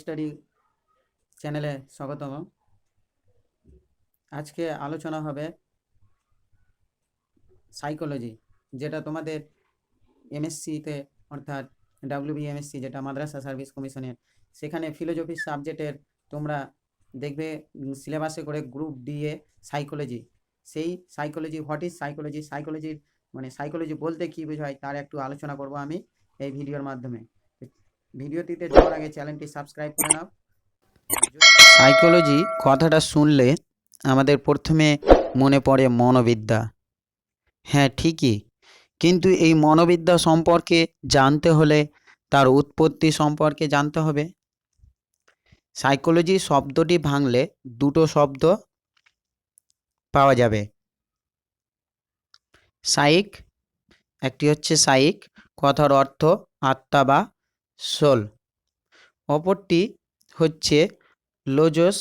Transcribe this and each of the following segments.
Study চ্যানেলে স্বাগতম। আজকে আলোচনা হবে সাইকোলজি যেটা তোমাদের এমএসসিতে অর্থাৎ ডাব্লিউবিএমএসসি যেটা মাদ্রাসা সার্ভিস কমিশনের সেখানে ফিলোজফি সাবজেক্টের তোমরা দেখবে সিলেবাসে করে গ্রুপ ডি এ সাইকোলজি সেই সাইকোলজি হোয়াট ইজ সাইকোলজি সাইকোলজির মানে সাইকোলজি বলতে কী বোঝায়, তার একটু আলোচনা করব আমি এই ভিডিওর মাধ্যমে। ভিডিওটিতে যাওয়ার আগে চ্যানেলটি সাবস্ক্রাইব করে নাও। সাইকোলজি কথাটা শুনলে আমাদের প্রথমে মনে পড়ে মনোবিদ্যা। হ্যাঁ ঠিকই। কিন্তু এই মনোবিদ্যা সম্পর্কে জানতে হলে তার উৎপত্তি সম্পর্কে জানতে হবে। সাইকোলজি শব্দটি ভাঙলে দুটো শব্দ পাওয়া যাবে। সাইক, একটি হচ্ছে সাইক, কথার অর্থ আত্মা বা সোল। অপরটি হচ্ছে লোজস।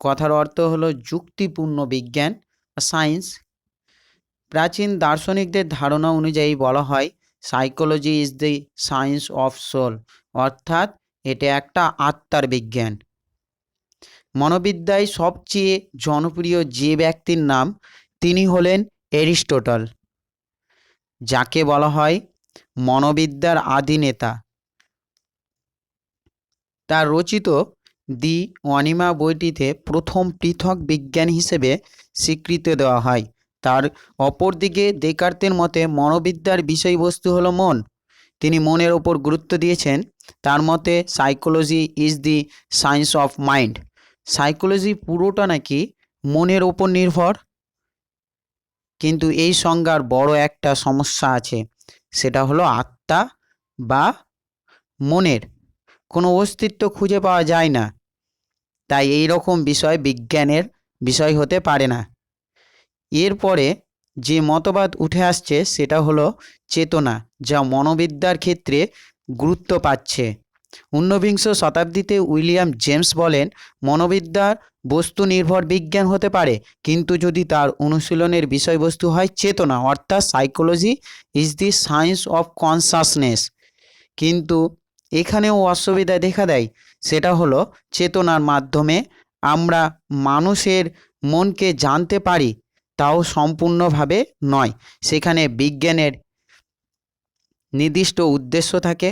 কথার অর্থ হলো যুক্তিপূর্ণ বিজ্ঞান সায়েন্স। প্রাচীন দার্শনিকদের ধারণা অনুযায়ী বলা হয়, psychology is the science of soul অর্থাৎ এটা একটা আত্মার বিজ্ঞান। মনোবিদ্যায় সবচেয়ে জনপ্রিয় যে ব্যক্তির নাম, তিনি হলেন এরিস্টোটল, যাকে বলা হয় মনোবিদ্যার আদি নেতা। তার রচিত দি অনিমা বইটিতে প্রথম পৃথক বিজ্ঞান হিসেবে স্বীকৃতি দেওয়া হয়। তার অপরদিকে দেকার্তের মতে মনোবিদ্যার বিষয়বস্তু হলো মন। তিনি মনের ওপর গুরুত্ব দিয়েছেন। তার মতে psychology is the science of mind psychology পুরোটা নাকি মনের ওপর নির্ভর। কিন্তু এই সংজ্ঞার বড় একটা সমস্যা আছে। সেটা হলো আত্মা বা মনের। কোনো অস্তিত্ব খুঁজে পাওয়া যায় না। তাই এই রকম বিষয় বিজ্ঞানের বিষয় হতে পারে না। এরপরে যে মতবাদ উঠে আসছে সেটা হলো চেতনা, যা মনোবিদ্যার ক্ষেত্রে গুরুত্ব পাচ্ছে। ঊনবিংশ শতাব্দীতে উইলিয়াম জেমস বলেন, মনোবিদ্যার বস্তু নির্ভর বিজ্ঞান হতে পারে, কিন্তু যদি তার অনুশীলনের বিষয়বস্তু হয় চেতনা, অর্থাৎ psychology is the science of consciousness কিন্তু এখানেও অসুবিধা দেখা দেয়, সেটা হলো চেতনার মাধ্যমে আমরা মানুষের মনকে জানতে পারি, তাও সম্পূর্ণভাবে নয়। সেখানে বিজ্ঞানের নির্দিষ্ট উদ্দেশ্য থাকে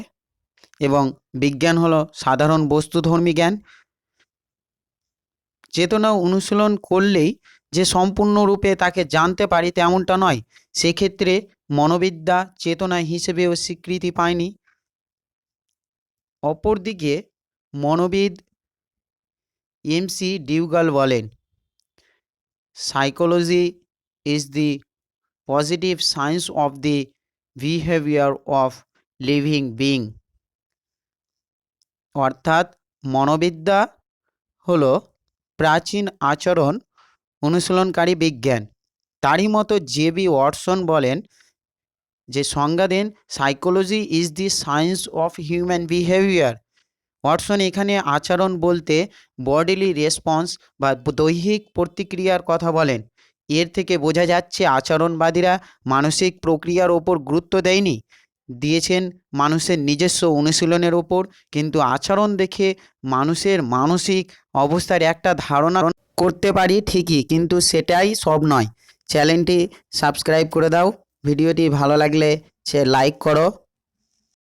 এবং বিজ্ঞান হলো সাধারণ বস্তুধর্মী জ্ঞান। চেতনা অনুশীলন করলেই যে সম্পূর্ণরূপে তাকে জানতে পারি তেমনটা নয়, সেক্ষেত্রে মনোবিদ্যা চেতনা হিসেবেও স্বীকৃতি পায়নি। অপরদিকে মনোবিদ এমসি ডিউগাল বলেন, psychology is the positive science of the behaviour of living being অর্থাৎ মনোবিদ্যা হল প্রাচীন আচরণ অনুশীলনকারী বিজ্ঞান। তারই মতো জে বি ওয়াটসন বলেন যে সংজ্ঞা দেন psychology is the science of human behaviour Watson এখানে আচরণ বলতে বডিলি রেসপন্স বা দৈহিক প্রতিক্রিয়ার কথা বলেন। এর থেকে বোঝা যাচ্ছে আচরণবাদীরা মানসিক প্রক্রিয়ার ওপর গুরুত্ব দেয়নি। দিয়েছেন মানুষের নিজস্ব অনুশীলনের ওপর, কিন্তু আচরণ দেখে মানুষের মানসিক অবস্থার একটা ধারণা করতে পারি ঠিকই, কিন্তু সেটাই সব নয়। চ্যানেলটি সাবস্ক্রাইব করে দাও, ভিডিওটি ভালো লাগলে সে লাইক করো।